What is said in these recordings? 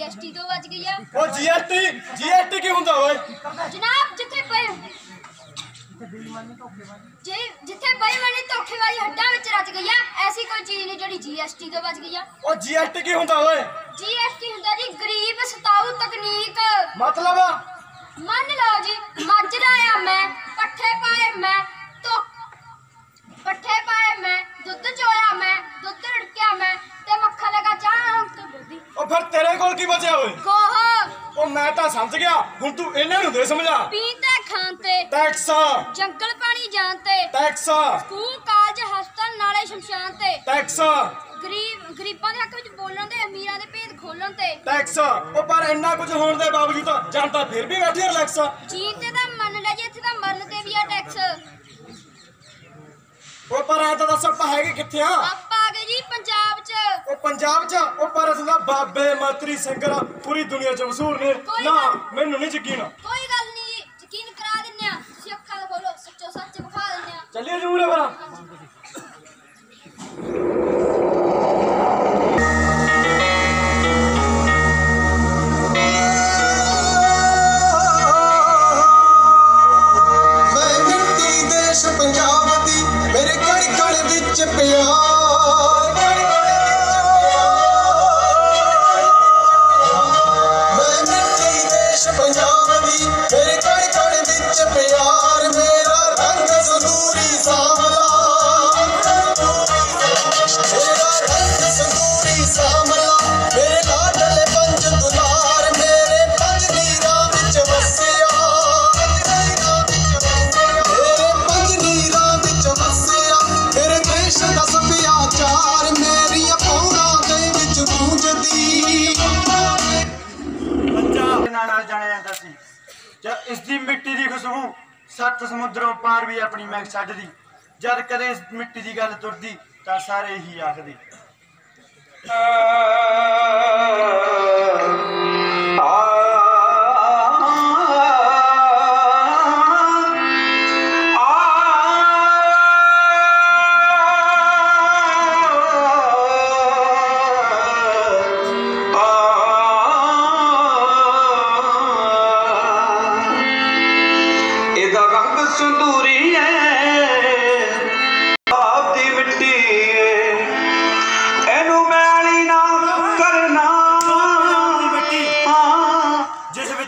GST ਤੋਂ ਬਚ ਗਈ ਆ ਉਹ ਜੀਐਸਟੀ ਜੀਐਸਟੀ ਕੀ ਹੁੰਦਾ ਓਏ ਜਨਾਬ ਜਿੱਥੇ ਪਏ ਜੇ ਜਿੱਥੇ ਬੇਈਮਾਨੀ ਧੋਖੇਬਾਜ਼ੀ ਹੱਡਾਂ ਵਿੱਚ ਰਚ ਗਈ ਆ ਐਸੀ ਕੋਈ ਚੀਜ਼ ਨਹੀਂ ਜਿਹੜੀ ਜੀਐਸਟੀ ਤੋਂ ਬਚ ਗਈ ਆ ਉਹ ਜੀਐਸਟੀ ਕੀ ਹੁੰਦਾ ਓਏ ਜੀਐਸਟੀ ਹੁੰਦਾ ਜੀ ਗਰੀਬ ਸਤਾਊ ਤਕਨੀਕ ਮਤਲਬ ਮੰਨ ਲਓ ਜੀ ਮੱਝ ਦਾ ਆ ਮੈਂ ਪੱਠੇ ਪਾਏ ਮੈਂ ਤੋ ਪੱਠੇ ਪਾਏ ਮੈਂ ਦੁੱਧ ਚੋਇਆ ਮੈਂ ਦੁੱਧ ਰੜਕਿਆ ਮੈਂ ਤੇ ਮੱਖਣ ਤੇ ਦੁੱਧੀ ਉਹ ਫਿਰ ਤੇਰੇ ਕੋਲ ਕੀ ਬਚਿਆ ਓਏ? ਗੋਹ ਉਹ ਮੈਂ ਤਾਂ ਸਮਝ ਗਿਆ ਹੁਣ ਤੂੰ ਇਹਨਾਂ ਨੂੰ ਦੇ ਸਮਝਾ। ਪੀਤੇ ਖਾਣ ਤੇ। ਟੈਕਸ। ਜੰਗਲ ਪਾਣੀ ਜਾਣ ਤੇ। ਟੈਕਸ। ਸਕੂਲ ਕਾਲਜ ਹਸਪਤਾਲ ਨਾਲੇ ਸ਼ਮਸ਼ਾਨ ਤੇ। ਟੈਕਸ। ਗਰੀਬ ਗਰੀਬਾਂ ਦੇ ਹੱਕ ਵਿੱਚ ਬੋਲਣ ਤੇ ਅਮੀਰਾਂ ਦੇ ਭੇਦ ਖੋਲਣ ਤੇ। ਟੈਕਸ। ਉਹ ਪਰ ਇੰਨਾ ਕੁਝ ਹੋਣ ਦੇ ਬਾਵਜੂਦ ਜਨਤਾ ਫਿਰ ਵੀ ਬੈਠੀ ਰਿਲੈਕਸ। ਜੀਣ ਤੇ ਤਾਂ ਮੰਨ ਲੈ ਜੀ ਇੱਥੇ ਤਾਂ ਮਰਨ ਤੇ ਵੀ ਆ ਟੈਕਸ। ਉਹ ਪਰ ਐ ਤਾਂ ਦੱਸ ਆਪਾਂ ਹੈਗੇ ਕਿੱਥੇ ਆ ਆਪਾਂ ਆ ਗਏ ਜੀ ਪੰਜਾਬ 'ਚ ਉਹ ਪੰਜਾਬ 'ਚ ਉਹ ਅਸਲ ਦਾ ਬਾਬੇ ਮਾਤਰੀ ਸਿੰਗਰ ਪੂਰੀ ਦੁਨੀਆ 'ਚ ਮਸ਼ਹੂਰ ਨੇ। ਕੋਈ ਨਾ ਗੱਲ- ਮੈਨੂੰ ਨਹੀਂ ਯਕੀਨ ਕੋਈ ਗੱਲ ਨਹੀਂ ਯਕੀਨ ਕਰਾ ਦਿੰਨੇ ਆ। ਤੁਸੀਂ ਅੱਖਾਂ ਖੋਲੋ ਸੱਚੋ ਸੱਚ ਵਿਖਾ ਦਿੰਨੇ ਆ। ਚੱਲੀਏ ਜੂਰੇ ਬਰਾ ਸੱਤ ਸਮੁੰਦਰੋਂ ਪਾਰ ਵੀ ਆਪਣੀ ਮਹਿਕ ਛੱਡਦੀ। ਜਦ ਕਦੇ ਇਸ ਮਿੱਟੀ ਦੀ ਗੱਲ ਤੁਰਦੀ, ਤਾਂ ਸਾਰੇ ਹੀ ਆਖਦੇ। ਇਹਦਾ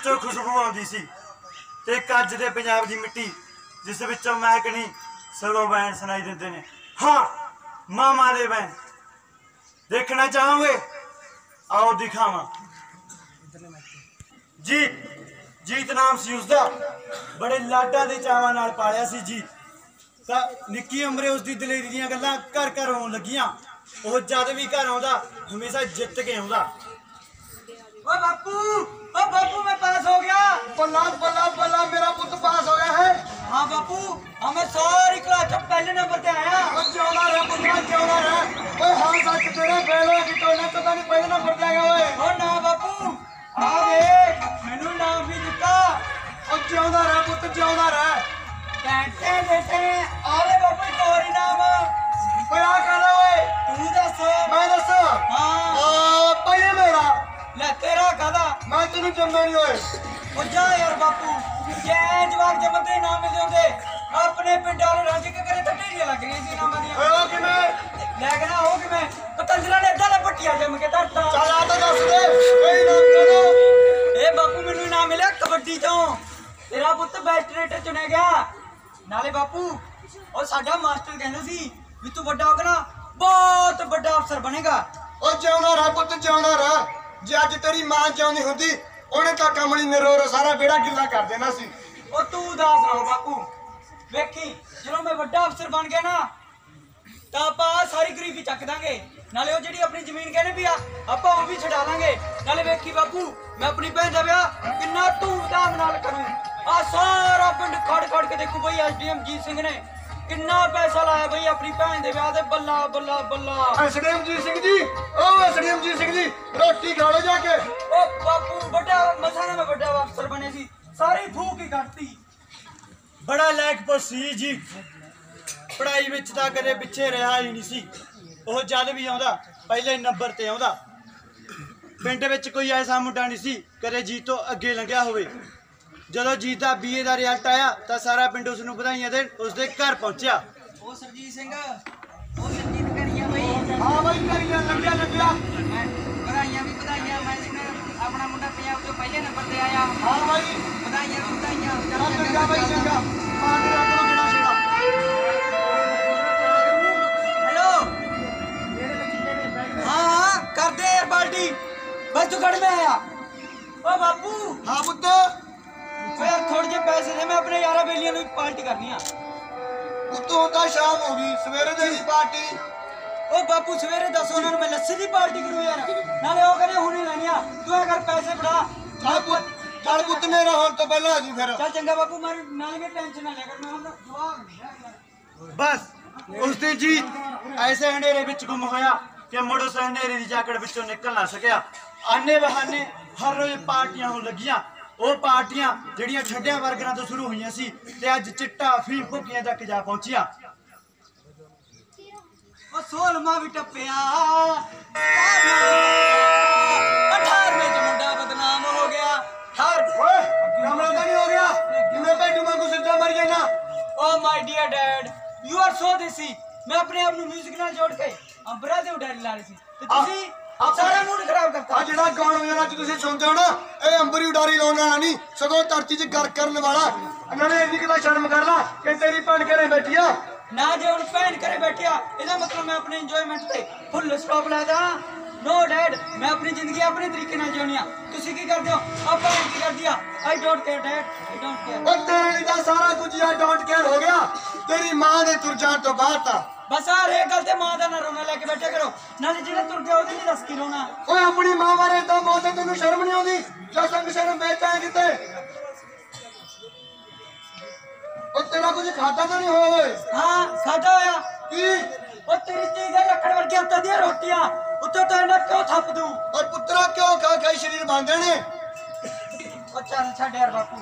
ਵਿੱਚੋਂ ਖੁਸ਼ਬੂ ਆਉਂਦੀ ਸੀ ਤੇ ਕੱਜ ਦੇ ਪੰਜਾਬ ਦੀ ਮਿੱਟੀ, ਜਿਸ ਵਿੱਚੋਂ ਮਹਿਕ ਨਹੀਂ ਬੈਣ ਸੁਣਾਈ ਦਿੰਦੇ ਨੇ। ਹਾਂ, ਮਾਮਾ ਦੇ ਬੈਣ ਦੇਖਣਾ ਚਾਹੋਗੇ? ਆਓ ਦਿਖਾਵਾਂ। ਜੀ, ਜੀਤ ਨਾਮ ਸੀ ਉਸਦਾ। ਬੜੇ ਲਾਡਾਂ ਦੇ ਚਾਵਾਂ ਨਾਲ ਪਾਲਿਆ ਸੀ ਜੀ ਤਾਂ ਨਿੱਕੀ ਉਮਰੇ ਉਸ ਦੀ ਦਲੇਰੀ ਦੀਆਂ ਗੱਲਾਂ ਘਰ ਘਰ ਹੋਣ ਲੱਗੀਆਂ। ਉਹ ਜਦ ਵੀ ਘਰ ਆਉਂਦਾ, ਹਮੇਸ਼ਾ ਜਿੱਤ ਕੇ ਆਉਂਦਾ। ਓ ਬਾਪੂ ਓ ਬਾਪੂ, ਮੈਂ ਬੱਲਾ ਬੱਲਾ ਬੱਲਾ ਮੇਰਾ ਪੁੱਤ ਪਾਸ ਹੋ ਗਿਆ ਹੈ हाँ बापू हमें सारी क्लास में पहले नंबर पे आया ਉਹ ਜਿਉਂਦਾ ਰਹਿ ਪੁੱਤਰਾ ਜਿਉਂਦਾ ਰਹਿ ਓਏ ਹਾਂ ਸੱਚ ਤੇਰੇ ਬੇੜਾ ਕਿ ਟੋਨੇ ਤੋਂ ਤਾਂ ਨਹੀਂ ਪਹਿਲੇ ਨੰਬਰ ਤੇ ਆ ਗਿਆ ਓਏ ओ ना बापू आ देख मैनू नाम भी दिता ਉਹ ਜਿਉਂਦਾ ਰਹਿ ਪੁੱਤ ਜਿਉਂਦਾ ਰਹਿ कहते देते आले बापू एक और इनाम ਓਏ ਆ ਕਰ ਓਏ तू दस ਮੈਂ ਦੱਸ हाँ ਆ ਪਹਿਲੇ ਮੇਰਾ ले तेरा कदा ਮੈਂ ਤੈਨੂੰ ਜੰਮੇ ਨਹੀਂ ਓਏ ਉਹ ਜਾ ਯਾਰ ਬਾਪੂ। ਜੇ ਜਵਾਬ ਜਮਤ ਦੇ ਨਾਮ ਮਿਲਦੇ ਹੁੰਦੇ ਆਪਣੇ ਪਿੰਡ ਵਾਲੇ ਰੰਜ ਕੇ ਕਰੇ? ਤਾਂ ਲੱਗ ਰਹੀਆਂ ਸੀ ਨਾਮਾਂ ਦੀਆਂ ਓਏ ਕਿਵੇਂ? ਲੈ ਕੇ ਨਾ ਕਿਵੇਂ? ਪਤੰਜਲਾ ਨੇ ਇਦਾਂ ਲੱਪਟੀਆਂ ਜੰਮ ਕੇ ਧਰਤਾ। ਚੱਲ ਆ ਤਾਂ ਦੱਸ ਦੇ। ਕੋਈ ਨਾਮ ਕਰੋ। ਇਹ ਬਾਪੂ ਮੈਨੂੰ ਨਾਮ ਮਿਲਿਆ ਕਬੱਡੀ ਤੋਂ ਤੇਰਾ ਪੁੱਤ ਬੈਸਟ ਚੁਣਿਆ ਗਿਆ। ਨਾਲੇ ਬਾਪੂ ਉਹ ਸਾਡਾ ਮਾਸਟਰ ਕਹਿੰਦਾ ਸੀ ਵੀ ਤੂੰ ਵੱਡਾ ਹੋ ਕੇ ਨਾ ਬਹੁਤ ਵੱਡਾ ਅਫਸਰ ਬਣੇਗਾ। ਉਹ ਚਾਹੁੰਦਾ ਰਹਿ ਪੁੱਤ ਜਿਉਂਦਾ ਰਹਿ। ਜੇ ਅੱਜ ਤੇਰੀ ਮਾਂ ਜਿਉਂਦੀ ਹੁੰਦੀ ਉਹਨੇ ਤਾਂ ਕਮਲੀ ਨਰੋਰ, ਸਾਰਾ ਬੇੜਾ ਗਿੱਲਾ ਕਰ ਦੇਣਾ ਸੀ। ਉਹ ਤੂੰ ਦੱਸ ਰਹਾ ਬਾਪੂ। ਵੇਖੀ, ਜਦੋਂ ਮੈਂ ਵੱਡਾ ਅਫਸਰ ਬਣ ਗਿਆ ਨਾ, ਤਾਂ ਆਪਾਂ ਸਾਰੀ ਗਰੀਬੀ ਚੱਕ ਦਾਂਗੇ। ਨਾਲੇ ਉਹ ਜਿਹੜੀ ਆਪਣੀ ਜ਼ਮੀਨ ਕਹਿੰਦੇ ਵੀ ਆ, ਆਪਾਂ ਉਹ ਵੀ ਛਡਾ ਲਾਂਗੇ। ਨਾਲੇ ਵੇਖੀ ਬਾਪੂ, ਮੈਂ ਆਪਣੀ ਭੈਣ ਦਾ ਵਿਆਹ ਕਿੰਨਾ ਧੂਮਧਾਮ ਨਾਲ ਕਰੂੰ। ਆ ਸਾਰਾ ਪਿੰਡ ਖੜ ਖੜ ਕੇ ਦੇਖੂ ਬਈ, ਐਸਡੀਐਮ ਜੀਤ ਸਿੰਘ ਨੇ। ਕਿੰਨਾ ਪੈਸਾ ਲਾਇਆ ਬਈ ਆਪਣੀ ਭੈਣ ਦੇ ਵਿਆਹ ਤੇ? ਬੱਲਾ ਬੱਲਾ ਬੱਲਾ। ਐਸਡੀਐਮ ਜੀ ਸਿੰਘ ਜੀ ਉਹ ਐਸਡੀਐਮ ਜੀ ਸਿੰਘ ਜੀ ਰੋਟੀ ਖਾ ਲਓ ਜਾ ਕੇ। ਉਹ ਬਾਪੂ ਵੱਡਾ ਮਸਾ ਨਾ ਮੈਂ ਵੱਡਾ ਅਫਸਰ ਬਣੇ ਸੀ। ਸਾਰੀ ਫੂਕ ਹੀ ਕੱਢਤੀ। ਬੜਾ ਲਾਇਕ ਸੀ ਜੀ। ਪੜਾਈ ਵਿੱਚ ਤਾਂ ਕਦੇ ਪਿੱਛੇ ਰਿਹਾ ਹੀ ਨਹੀਂ ਸੀ। ਉਹ ਜਦ ਵੀ ਆਉਂਦਾ ਪਹਿਲੇ ਨੰਬਰ ਤੇ ਆਉਂਦਾ। ਪਿੰਡ ਵਿੱਚ ਕੋਈ ਐਸਾ ਮੁੰਡਾ ਨਹੀਂ ਸੀ ਕਦੇ ਜੀਤ ਤੋਂ ਅੱਗੇ ਲੰਘਿਆ ਹੋਵੇ। ਜਦੋਂ ਜੀਤ ਦਾ ਬੀਏ ਦਾ ਰਿਜ਼ਲਟ ਆਇਆ ਤਾਂ ਸਾਰਾ ਪਿੰਡ ਉਸ ਨੂੰ ਵਧਾਈਆਂ ਦੇਣ ਉਸ ਦੇ ਘਰ ਪਹੁੰਚਿਆ। ਉਹ ਸਰਜੀਤ ਸਿੰਘ ਉਹ ਸਰਜੀਤ ਕਰੀਆਂ ਬਈ। ਹਾਂ ਬਾਈ ਕਰੀਆਂ ਲੰਘਿਆ ਲੰਘਿਆ। ਮੈਂ ਵਧਾਈਆਂ ਵੀ ਵਧਾਈਆਂ ਮੈਂ ਸੁਣਿਆ ਆਪਣਾ ਮੁੰਡਾ ਪੰਜਾਬ ਤੋਂ ਪਹਿਲੇ ਨੰਬਰ ਤੇ ਆਇਆ। ਹਾਂ ਬਾਈ। ਵਧਾਈਆਂ ਵੀ ਵਧਾਈਆਂ। ਚੱਲ ਚੰਗਾ ਬਾਈ ਚੰਗਾ। ਮਾਰ ਦੇ ਰੱਬ ਨੂੰ ਕਿਹੜਾ ਛੇੜਾ ਹੈਲੋ। ਹਾਂ ਹਾਂ ਕਰਦੇ ਤੂੰ ਖੜ ਮੈਂ ਆਇਆ। ਓ ਬਾਪੂ। ਹਾਂ ਪੁੱਤ। ਓ ਯਾਰ ਥੋੜੇ ਜਿਹੇ ਪੈਸੇ ਦੇ ਮੈਂ ਆਪਣੇ ਯਾਰਾਂ ਬੇਲੀਆਂ ਨੂੰ ਪਾਰਟੀ ਕਰਨੀ ਆ। ਉੱਤੋਂ ਤਾਂ ਸ਼ਾਮ ਹੋ ਗਈ ਸਵੇਰੇ ਦੇ ਪਾਰਟੀ। ਓ ਬਾਪੂ ਸਵੇਰੇ ਦੱਸੋ ਉਹਨਾਂ ਨੂੰ ਮੈਂ ਲੱਸੀ ਦੀ ਪਾਰਟੀ ਕਰੂ ਯਾਰ। ਨਾਲੇ ਉਹ ਕਹਿੰਦੇ ਹੁਣੇ ਲੈਣੀ ਆ ਤੂੰ ਇਹ ਕਰ ਪੈਸੇ ਫੜਾ। ਚੱਲ ਪੁੱਤ ਚੱਲ ਪੁੱਤ ਮੇਰਾ ਹੋਣ ਤੋਂ ਪਹਿਲਾਂ ਆ ਜੀ ਫਿਰ। ਚੱਲ ਚੰਗਾ ਬਾਪੂ ਮਾਰ ਨਾਲੇ ਮੈਂ ਟੈਨਸ਼ਨ ਨਾ ਲਿਆ ਕਰ ਮੈਂ ਹੁਣ ਜਵਾਬ ਨਹੀਂ ਬਸ ਉਸ ਦਿਨ ਜੀਤ ਐਸੇ ਹਨੇਰੇ ਵਿੱਚ ਗੁੰਮ ਹੋਇਆ ਕਿ ਮੁੜ ਉਸ ਹਨੇਰੇ ਦੀ ਜਾਕੜ ਵਿੱਚੋਂ ਨਿਕਲ ਨਾ ਸਕਿਆ। ਆਨੇ ਬਹਾਨੇ ਹਰ ਰੋਜ਼ ਪਾਰਟੀਆਂ ਹੋਣ ਲੱਗੀਆਂ। ਉਹ ਪਾਰਟੀਆਂ ਜਿਹੜੀਆਂ ਠੰਡਿਆਂ ਵਰਗਰਾਂ ਤੋਂ ਸ਼ੁਰੂ ਹੋਈਆਂ ਸੀ ਤੇ ਅੱਜ ਚਿੱਟਾ ਫੀਮ ਭੁੱਕੀਆਂ ਤੱਕ ਜਾ ਪਹੁੰਚੀਆਂ। ਉਹ ਸੋਲਮਾ ਵੀ ਟੱਪਿਆ। 18ਵੇਂ ਚ ਮੁੰਡਾ ਬਦਨਾਮ ਹੋ ਗਿਆ। ਹਰ ਓਏ ਕਮਰਾ ਤਾਂ ਨਹੀਂ ਹੋ ਗਿਆ। ਕਿਵੇਂ ਭੈਡੂ ਵਾਂਗੂ ਸਿੱਧਾ ਮਰ ਜਾਣਾ? ਓ my dear dad you are so desi. ਮੈਂ ਆਪਣੇ ਆਪ ਨੂੰ 뮤직 ਨਾਲ ਜੋੜ ਕੇ ਅੰਬਰਾ ਦੇ ਉਡਾਰੀ ਲਾ ਰਹੀ ਸੀ। ਤੇ ਤੁਸੀਂ ਸਾਰਾ ਮੂਡ ਖਰਾਬ ਕਰਤਾ। ਆ ਜਿਹੜਾ ਗਾਣ ਵਜਾਣਾ ਚ ਤੁਸੀਂ ਸੁਣਦੇ ਹੋ ਨਾ ਇਹ ਅੰਬਰੀ ਉਡਾਰੀ ਲਾਉਣ ਵਾਲਾ ਨਹੀਂ ਸਗੋਂ ਧਰਤੀ 'ਚ ਗਰ ਕਰਨ ਵਾਲਾ। ਇਹਨਾਂ ਨੇ ਇੰਨੀ ਕਿਤਾ ਸ਼ਰਮ ਕਰ ਲਾ ਕਿ ਤੇਰੀ ਭੈਣ ਘਰੇ ਬੈਠੀ ਆ। ਨਾ ਜੇ ਹੁਣ ਭੈਣ ਕਰੇ ਬੈਠਿਆ ਇਹਦਾ ਮਤਲਬ ਮੈਂ ਆਪਣੇ ਇੰਜੋਇਮੈਂਟ ਤੇ ਫੁੱਲ ਸਟਾਪ ਲਾਦਾ ਨੋ ਡੈਡ ਮੈਂ ਆਪਣੀ ਜ਼ਿੰਦਗੀ ਆਪਣੇ ਤਰੀਕੇ ਨਾਲ ਜਿਉਣੀ ਆ। ਤੁਸੀਂ ਕੀ ਕਰਦੇ ਹੋ? ਆਪਾਂ ਕੀ ਕਰਦੀ ਆ? I don't care dad I don't care ਉਹ ਤੇਰੇ ਲਈ ਤਾਂ ਸਾਰਾ ਕੁਝ ਆ ਡੋਂਟ ਕੇਅਰ ਹੋ ਗਿਆ। ਤੇਰੀ ਮਾਂ ਦੇ ਤੁਰ ਜਾਣ ਤੋਂ ਬਾਅਦ ਤਾਂ ਬਸ ਆ ਰੇ ਗੱਲ ਤੇ ਮਾਂ ਦਾ ਨਾ ਰੋਣਾ ਲੈ ਕੇ ਬੈਠਿਆ ਕਰੋ। ਨਾਲੇ ਜਿਹੜਾ ਤੁਰ ਗਿਆ ਉਹਦੇ ਲਈ ਦੱਸ ਕੀ ਰੋਣਾ। ਓਏ ਆਪਣੀ ਮਾਂ ਬਾਰੇ ਤਾਂ ਬਹੁਤ ਤੈਨੂੰ ਸ਼ਰਮ ਨਹੀਂ ਆਉਂਦੀ? ਜਾਂ ਸੰਗ ਸ਼ਰਮ ਵੇਚਾਂ ਕਿਤੇ? ਉਹ ਤੇਰਾ ਕੁਝ ਖਾਦਾ ਤਾਂ ਨਹੀਂ ਹੋਇਆ ਓਏ? ਹਾਂ ਸਾਡਾ ਹੋਇਆ। ਕੀ? ਉਹ ਤੇਰੀ ਧੀ ਦੇ ਲੱਕੜ ਵਰਗੇ ਹੱਥਾਂ ਦੀਆਂ ਰੋਟੀਆਂ ਉੱਤੇ ਤਾਂ ਇਹਨਾਂ ਕਿਉਂ ਥੱਪ ਦੂੰ ਓਏ ਪੁੱਤਰਾ ਕਿਉਂ ਖਾ ਖਾ ਸਰੀਰ ਬਣਦੇ ਨੇ? ਉਹ ਚੱਲ ਛੱਡ ਯਾਰ ਬਾਪੂ।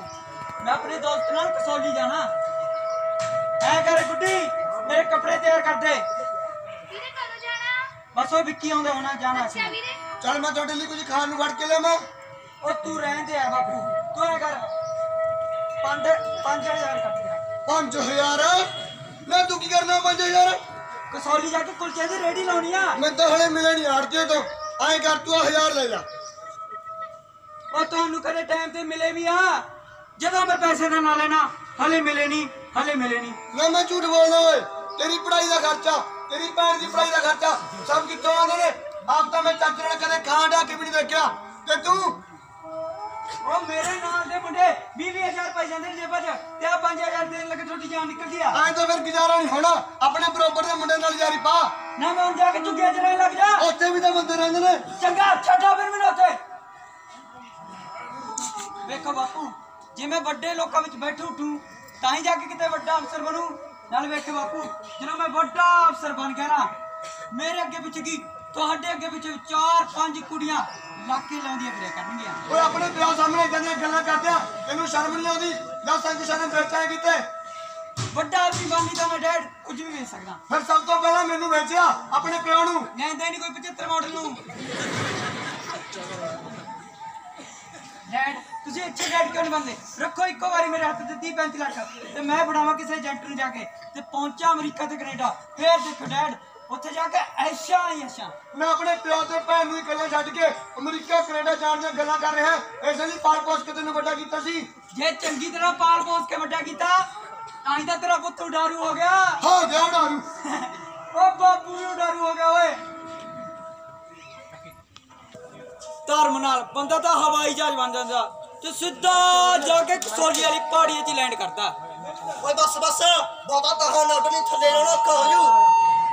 ਮੈਂ ਆਪਣੇ ਦੋਸਤ ਨਾਲ ਕਸੌਲੀ ਜਾਣਾ। ਐ ਕਰ ਗੁੱਡੀ। ਮੇਰੇ ਕੱਪੜੇ ਤਿਆਰ ਕਰ ਦੇ ਵੀਰੇ ਕਦੋਂ ਜਾਣਾ? ਬਸ ਉਹ ਵਿੱਕੀ ਆਉਂਦਾ ਹੋਣਾ ਜਾਣਾ ਸੀ ਅੱਛਾ ਵੀਰੇ। ਚੱਲ ਮੈਂ ਤੁਹਾਡੇ ਲਈ ਕੁਝ ਖਾਣ ਨੂੰ ਫੜ ਕੇ ਲਿਆਵਾਂ। ਉਹ ਤੂੰ ਰਹਿਣ ਦੇ ਯਾਰ ਬਾਪੂ। ਤੂੰ ਐ ਕਰ। 5 5000 ਕੱਟ ਦੇ 5000 ਲੈ ਤੂੰ ਕੀ ਕਰਨਾ 5000 ਕਸੌਲੀ ਜਾ ਕੇ ਕੁਲਚੇ ਦੀ ਰੇੜੀ ਲਾਉਣੀ ਆ। ਮੈਂ ਤਾਂ ਹਲੇ ਮਿਲੇ ਨਹੀਂ ਆੜਤੇ ਤੋਂ। ਐਂ ਕਰ ਤੂੰ 1000 ਲੈ ਜਾ ਉਹ ਤੁਹਾਨੂੰ ਕਦੇ ਟਾਈਮ ਤੇ ਮਿਲੇ ਵੀ ਆ। ਜਦੋਂ ਮੈਂ ਪੈਸੇ ਦਾ ਨਾ ਲੈਣਾ ਹਲੇ ਮਿਲੇ ਨਹੀਂ ਹਲੇ ਮਿਲੇ ਨਹੀਂ ਨਾ ਮੈਂ ਝੂਠ ਬੋਲਦਾ ਓਏ। ਤੇਰੀ ਪੜ੍ਹਾਈ ਦਾ ਖਰਚਾ ਤੇਰੀ ਭੈਣ ਦੀ ਪੜ੍ਹਾਈ ਦਾ ਖਰਚਾ ਸਭ ਕਿੱਥੋਂ ਆਉਂਦੇ ਨੇ ਆਪ ਤਾਂ ਮੈਂ ਚੱਜ ਨਾਲ ਕਦੇ ਖਾਂ ਢਾ ਕੇ ਵੀ ਨਹੀਂ ਦੇਖਿਆ। ਤੇ ਤੂੰ? ਉਹ ਮੇਰੇ ਨਾਲ ਦੇ ਮੁੰਡੇ 20000 ਪਾਈ ਜਾਂਦੇ ਨੇ ਜੇਬਾਂ 'ਚ ਤੇ ਆ 5000 ਦੇਣ ਲੱਗੇ ਤੁਹਾਡੀ ਜਾਨ ਨਿਕਲ ਗਈ ਆ। ਐਂ ਤਾਂ ਫਿਰ ਗੁਜ਼ਾਰਾ ਨਹੀਂ ਹੋਣਾ। ਆਪਣੇ ਬਰੋਬਰ ਦੇ ਮੁੰਡੇ ਨਾਲ ਯਾਰੀ ਪਾ। ਨਾ ਮੈਂ ਹੁਣ ਜਾ ਕੇ ਝੁੱਗੀਆਂ 'ਚ ਰਹਿਣ ਲੱਗ ਜਾ। ਉੱਥੇ ਵੀ ਤਾਂ ਬੰਦੇ ਰਹਿੰਦੇ ਨੇ। ਚੰਗਾ ਛੱਡੋ ਫਿਰ ਮੈਨੂੰ ਉੱਥੇ। ਵੇਖੋ ਬਾਪੂ ਜੇ ਮੈਂ ਵੱਡੇ ਲੋਕਾਂ ਵਿੱਚ ਬੈਠੂ ਉੱਠੂ ਤਾਂ ਹੀ ਜਾ ਕੇ ਕਿਤੇ ਵੱਡਾ ਅਫਸਰ ਬਣੂ। ਨਾਲ ਵੇਖੋ ਬਾਪੂ ਜਦੋਂ ਮੈਂ ਵੱਡਾ ਅਫਸਰ ਬਣ ਗਿਆ ਨਾ ਮੇਰੇ ਅੱਗੇ ਪਿੱਛੇ ਕੀ ਤੁਹਾਡੇ ਅੱਗੇ ਪਿੱਛੇ ਚਾਰ ਪੰਜ ਕੁੜੀਆਂ ਲਾਕੇ ਲਾਉਂਦੀਆਂ ਫਿਰਿਆ ਕਰਨਗੀਆਂ। ਓਏ ਆਪਣੇ ਪਿਓ ਸਾਹਮਣੇ ਇਦਾਂ ਦੀਆਂ ਗੱਲਾਂ ਕਰਦਿਆਂ ਤੈਨੂੰ ਸ਼ਰਮ ਨਹੀਂ ਆਉਂਦੀ? ਜਾਂ ਸੰਗ ਸ਼ਰਮ ਵੇਚਾਂ ਕਿਤੇ ਵੱਡਾ ਆਦਮੀ ਬਣਨੀ ਤਾਂ ਮੈਂ ਡੈਡ ਕੁਝ ਵੀ ਵੇਚ ਸਕਦਾ। ਫਿਰ ਸਭ ਤੋਂ ਪਹਿਲਾਂ ਮੈਨੂੰ ਵੇਚਿਆ ਆਪਣੇ ਪਿਓ ਨੂੰ। ਲੈਂਦਾ ਹੀ ਨਹੀਂ ਕੋਈ 75 ਮਾਡਲ ਨੂੰ। ਡੈਡ ਤੁਸੀਂ ਅੱਛੇ ਡੈਡ ਕਿਉਂ ਨਹੀਂ ਬਣਦੇ ਰੱਖੋ ਇੱਕੋ ਵਾਰੀ ਮੇਰੇ ਹੱਥ ਤੇ 30 35 ਲੱਖ। ਤੇ ਮੈਂ ਬਣਾਵਾਂ ਕਿਸੇ ਏਜੰਟ ਨੂੰ ਜਾ ਕੇ। ਤੇ ਪਹੁੰਚਾਂ ਅਮਰੀਕਾ ਤੇ ਕੈਨੇਡਾ। ਫੇਰ ਦੇਖੋ ਡੈਡ ਉੱਥੇ ਜਾ ਕੇ ਐਸ਼ਾ ਹੀ ਐਸ਼ਾ। ਮੈਂ ਆਪਣੇ ਪਿਓ ਤੇ ਭੈਣ ਨੂੰ ਇਕੱਲਾ ਛੱਡ ਕੇ ਅਮਰੀਕਾ ਕੈਨੇਡਾ ਜਾਣ ਦੀਆਂ ਗੱਲਾਂ ਕਰ ਰਿਹਾ। ਐਸੇ ਲਈ ਪਾਲ ਪੋਸ ਕੇ ਤੈਨੂੰ ਵੱਡਾ ਕੀਤਾ ਸੀ। ਜੇ ਚੰਗੀ ਤਰ੍ਹਾਂ ਪਾਲ ਪੋਸ ਕੇ ਵੱਡਾ ਕੀਤਾ ਤਾਂ ਹੀ ਤਾਂ ਤੇਰਾ ਪੁੱਤ ਉਡਾਰੂ ਹੋ ਗਿਆ। ਹੋ ਗਿਆ ਡਾਰੂ ਓ ਬਾਪੂ ਉਡਾਰੂ ਹੋ ਗਿਆ ਓਏ। ਧਰਮ ਨਾਲ ਬੰਦਾ ਤਾਂ ਹਵਾਈ ਜਹਾਜ਼ ਬਣ ਜਾਂਦਾ। ਤੇ ਸਿੱਧਾ ਜਾ ਕੇ ਕਸੌਲੀ ਵਾਲੀ ਪਹਾੜੀ 'ਚ ਲੈਂਡ ਕਰਦਾ ਓਏ ਬਸ ਬਸ ਬਹੁਤਾ ਕਹਾ ਨੱਟ ਨਹੀਂ ਥੱਲੇ ਰਹਿਣਾ ਔਖਾ ਹੋ ਜੂ।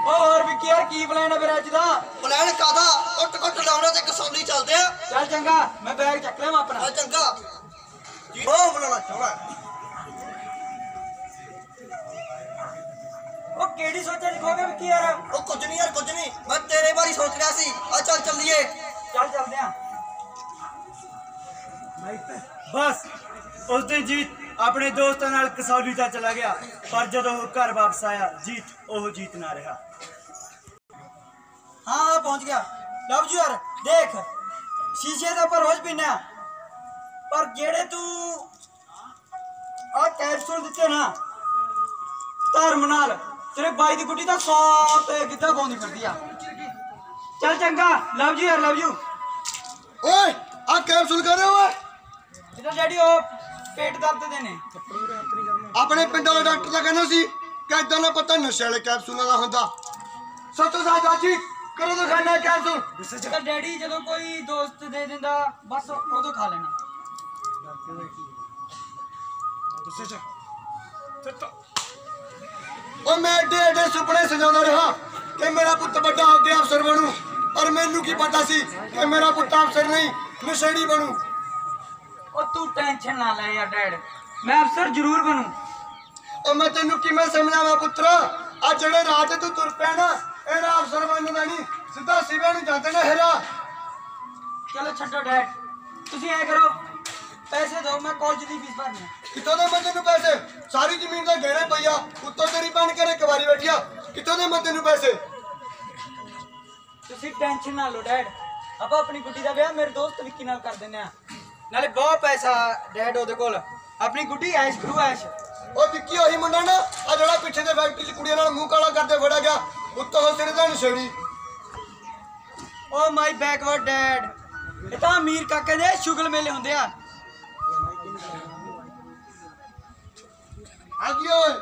ਓ ਹੋਰ ਵੀ ਕੀ ਯਾਰ ਕੀ ਪਲਾਨ ਹੈ ਫਿਰ ਅੱਜ ਦਾ? ਪਲਾਨ ਕਾਦਾ ਕੁੱਟ ਕੁੱਟ ਲਾਉਣਾ ਤੇ ਕਸੌਲੀ ਚੱਲਦੇ ਆ। ਚੱਲ ਚੰਗਾ ਮੈਂ ਬੈਗ ਚੱਕ ਲਿਆ ਆਪਣਾ। ਆ ਚੰਗਾ। ਜੀ ਉਹ ਬਣਾਉਣਾ ਚਾਹਣਾ ਉਹ ਕਿਹੜੀ ਸੋਚਾਂ 'ਚ ਖੋ ਗਿਆ ਵੀ ਕੀ ਯਾਰ? ਉਹ ਕੁਝ ਨਹੀਂ ਯਾਰ ਕੁਝ ਨਹੀਂ। ਮੈਂ ਤੇਰੇ ਬਾਰੇ ਸੋਚ ਰਿਹਾ ਸੀ। ਆ ਚੱਲ ਚੱਲੀਏ। ਚੱਲ ਚੱਲਦੇ ਆ। ਬਸ ਉਸ ਦਿਨ ਜੀਤ ਆਪਣੇ ਦੋਸਤਾਂ ਨਾਲ ਕਸੌਲੀ ਦਾ ਚਲਾ ਗਿਆ ਪਰ ਜਦੋਂ ਉਹ ਘਰ ਵਾਪਸ ਆਇਆ ਜੀਤ ਉਹ ਜੀਤ ਨਾ ਰਿਹਾ। ਹਾਂ ਪਹੁੰਚ ਗਿਆ। ਲਵ ਯੂ ਯਾਰ ਦੇਖ ਸ਼ੀਸ਼ੇ ਦਾ ਆਪਾਂ ਰੋਜ਼ ਹਾਂ ਪਰ ਜਿਹੜੇ ਤੂੰ ਆ ਕੈਪਸੂਲ ਦਿੱਤੇ ਨਾ ਧਰਮ ਨਾਲ ਤੇਰੇ ਬਾਈ ਦੀ ਗੁੱਡੀ ਤਾਂ 100 ਤੇ ਕਿੱਦਾਂ ਪਾਉਂਦੀ ਫਿਰਦੀ ਆ। ਚੱਲ ਚੰਗਾ ਲਵ ਯੂ ਯਾਰ ਲਵ ਯੂ। ਓਏ ਆ ਕੈਪਸੂਲ ਕਰ ਰਿਹਾ ਓਏ? ਇਹਦਾ ਡੈਡੀ ਉਹ ਪੇਟ ਦਰਦ ਦੇ ਨੇ। ਆਪਣੇ ਪਿੰਡ ਵਾਲੇ ਡਾਕਟਰ ਦਾ ਕਹਿੰਦਾ ਸੀ ਕਿ ਇਦਾਂ ਦਾ ਪਤਾ ਨਸ਼ੇ ਵਾਲੇ ਕੈਪਸੂਲਾਂ ਦਾ ਹੁੰਦਾ। ਸਤੋ ਸਾਹਿਬ ਚਾਚੀ ਕਰੋ ਤਾਂ ਖਾਣਾ ਕੈਪਸੂਲ। ਤਾਂ ਡੈਡੀ ਜਦੋਂ ਕੋਈ ਦੋਸਤ ਦੇ ਦਿੰਦਾ ਬਸ ਉਦੋਂ ਖਾ ਲੈਣਾ। ਓ ਮੈਂ ਏਡੇ ਏਡੇ ਸੁਪਨੇ ਸਜਾਉਂਦਾ ਰਿਹਾ ਕਿ ਮੇਰਾ ਪੁੱਤ ਵੱਡਾ ਹੋ ਕੇ ਅਫਸਰ ਬਣੂ। ਔਰ ਮੈਨੂੰ ਕੀ ਪਤਾ ਸੀ ਕਿ ਮੇਰਾ ਪੁੱਤ ਅਫਸਰ ਨਹੀਂ ਨਸ਼ੇੜੀ ਬਣੂ। ਉਹ ਤੂੰ ਟੈਨਸ਼ਨ ਨਾ ਲੈ ਯਾਰ ਡੈਡ। ਮੈਂ ਅਫਸਰ ਜ਼ਰੂਰ ਬਣੂ। ਓ ਮੈਂ ਤੈਨੂੰ ਕਿਵੇਂ ਸਮਝਾਵਾਂ ਪੁੱਤਰ? ਆ ਜਿਹੜੇ ਰਾਹ ਤੇ ਤੁਰ ਪਿਆ ਨਾ ਇਹਦਾ ਅਫਸਰ ਬਣਦਾ ਨਹੀਂ। ਸਿੱਧਾ ਸਿਵੇ ਨੂੰ ਜਾਂਦੇ ਨੇ ਹੈਰਾ। ਚਲੋ ਛੱਡੋ ਡੈਡ। ਤੁਸੀਂ ਐ ਕਰੋ ਪੈਸੇ ਦਿਓ ਮੈਂ ਕਾਲਜ ਦੀ ਫੀਸ ਭਰਨੀ ਹੈ ਕਿੱਥੋਂ ਦੇ ਮੈਂ ਤੈਨੂੰ ਪੈਸੇ? ਸਾਰੀ ਜ਼ਮੀਨ ਦਾ ਗਹਿਣੇ ਪਈਆ ਉੱਤੋਂ ਤੇਰੀ ਬਣ ਕੇ ਇੱਕ ਵਾਰੀ ਬੈਠਿਆ ਕਿੱਥੋਂ ਦੇ ਮੈਂ ਤੈਨੂੰ ਪੈਸੇ? ਤੁਸੀਂ ਟੈਨਸ਼ਨ ਨਾ ਲਓ ਡੈਡ। ਆਪਾਂ ਆਪਣੀ ਗੁੱਡੀ ਦਾ ਵਿਆਹ ਮੇਰੇ ਦੋਸਤ ਵਿੱਕੀ ਨਾਲ ਕਰ ਦਿੰਦੇ ਆ। ਨਾਲੇ ਬਹੁਤ ਪੈਸਾ ਡੈਡ ਉਹਦੇ ਕੋਲ। ਆਪਣੀ ਗੁੱਡੀ ਐਸ਼ ਕਰੂ ਐਸ਼। ਉਹ ਵਿੱਕੀ ਉਹੀ ਮੁੰਡਾ ਨਾ ਆ ਜਿਹੜਾ ਪਿੱਛੇ ਦੇ ਫੈਕਟਰੀ 'ਚ ਕੁੜੀਆਂ ਨਾਲ ਮੂੰਹ ਕਾਲਾ ਕਰਦੇ ਫੜਿਆ ਗਿਆ ਉੱਤੋਂ ਉਹ ਸਿਰ ਦਾ ਨਸ਼ੇੜੀ ਓ ਮਾਈ ਬੈਕਵਰਡ ਡੈਡ ਇਹ ਤਾਂ ਅਮੀਰ ਕਾਕੇ ਦੇ ਸ਼ੁਗਲ ਮੇਲੇ ਹੁੰਦੇ ਆ। ਆ ਗਿਆ ਓਏ।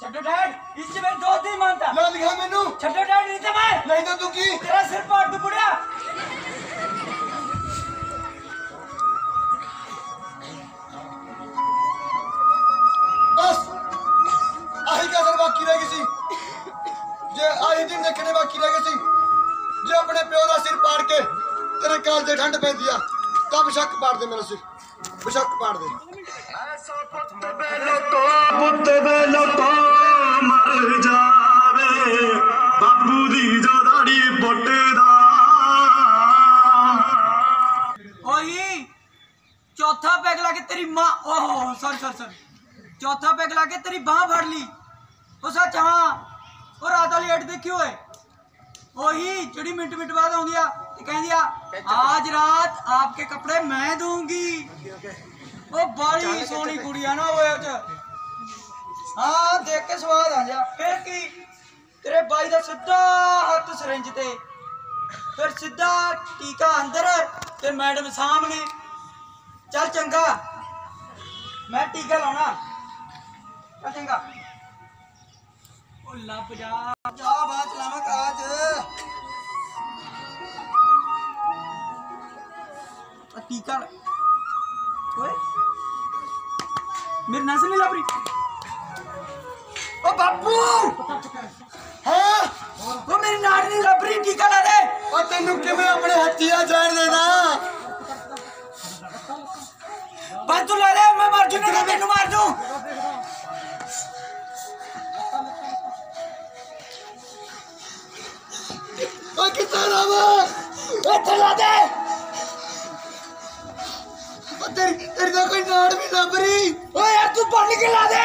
ਛੱਡੋ ਡੈਡ ਇਸ ਚ ਮੇਰੇ ਦੋਸਤ ਨਹੀਂ ਮੰਨਦਾ। ਨਾ ਲਿਖਾ ਮੈਨੂੰ। ਛੱਡੋ ਡੈਡ ਨਹੀਂ ਤੇ ਮੈਂ। ਨਹੀਂ ਤਾਂ ਤੂੰ ਕੀ? ਤੇਰਾ ਸਿਰ ਪਾੜ ਦੂ ਬੁੜਿਆ। ਪਾੜ ਦੇ ਮੇਰਾ ਸਿਰ। ਬਸ਼ੱਕ ਪਾੜ ਦੇ। ਪੁੱਤ ਵੇਲੋ ਤੋਂ ਮਰ ਜਾਵੇ ਬਾਪੂ ਦੀ ਜਦਾੜੀ ਪੁੱਟਦਾ ਓਏ ਚੌਥਾ ਪੈਗ ਲਾ ਕੇ ਤੇਰੀ ਮਾਂ ਓਹ ਸੌਰੀ ਸੌਰੀ ਸੌਰੀ ਚੌਥਾ ਪੈਗ ਲਾ ਕੇ ਤੇਰੀ ਬਾਹ ਫੜ ਲਈ। ਉਹ ਸੱਚ ਹਾਂ। ਉਹ ਰਾਤ ਵਾਲੀ ਐਡ ਦੇਖੀ ਓਏ। ਉਹੀ ਜਿਹੜੀ ਮਿੰਟ ਮਿੰਟ ਬਾਅਦ ਆਉਂਦੀ ਆ ਕਹਿੰਦੀ ਆ ਆਜ ਰਾਤ ਆਪਕੇ ਕੱਪੜੇ ਮੈਂ ਦੂੰਗੀ। ਉਹ ਬੜੀ ਸੋਹਣੀ ਕੁੜੀ ਆ ਨਾ ਓਏ ਉਹ ਚ। ਹਾਂ ਦੇਖ ਕੇ ਸਵਾਦ ਆ ਜਾ। ਫਿਰ ਕੀ? ਤੇਰੇ ਬਾਈ ਦਾ ਸਿੱਧਾ ਹੱਥ ਸਰਿੰਜ ਤੇ। ਫਿਰ ਸਿੱਧਾ ਟੀਕਾ ਅੰਦਰ ਤੇ ਮੈਡਮ ਸਾਹਮਣੇ। ਚੱਲ ਚੰਗਾ। ਮੈਂ ਟੀਕਾ ਲਾਉਣਾ। ਚੱਲ ਚੰਗਾ। ਉਹ ਲੱਭ ਜਾ। ਜਾ ਬਾਤ ਲਾਵਾਂ ਕਾਜ ਆ ਟੀਕਾ ਓਏ। ਮੇਰੇ ਨਸ ਨਹੀਂ ਲੱਭ ਰਹੀ ਓ ਬਾਪੂ! ਹਾਂ। ਓ ਮੇਰੀ ਨਾੜ ਨਹੀਂ ਲੱਭ ਰਹੀ ਟੀਕਾ ਲਾ ਦੇ ਉਹ ਤੈਨੂੰ ਕਿਵੇਂ ਆਪਣੇ ਹੱਥੀਆਂ ਜਾਣ ਦੇਣਾ? ਤੂੰ ਲੈ ਲੈ ਮੈਂ ਮਰ ਜੂ ਨਾ ਤੈਨੂੰ ਮਾਰ ਦੂੰ। ਓ ਕਿੱਥੇ ਲਾਵਾ ਇੱਥੇ ਲਾ ਦੇ। ਓ ਤੇਰੀ ਤੇਰੀ ਤਾਂ ਕੋਈ ਨਾੜ ਵੀ ਲੱਭ ਰਹੀ। ਓਏ ਯਾਰ ਤੂੰ ਬੰਨ ਕੇ ਲਾ ਦੇ।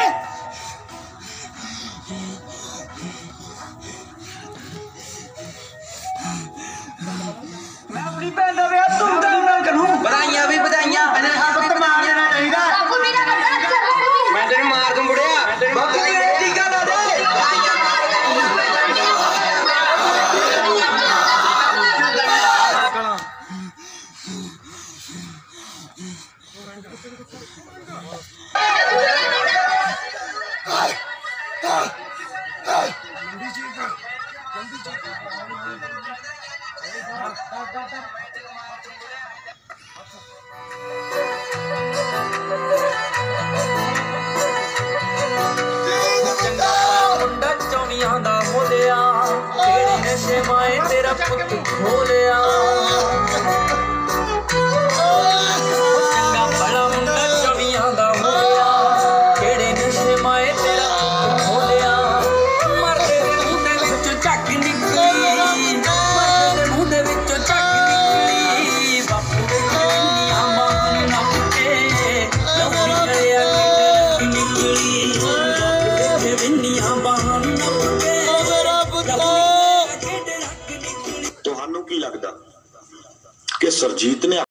ਕਿ ਨੇ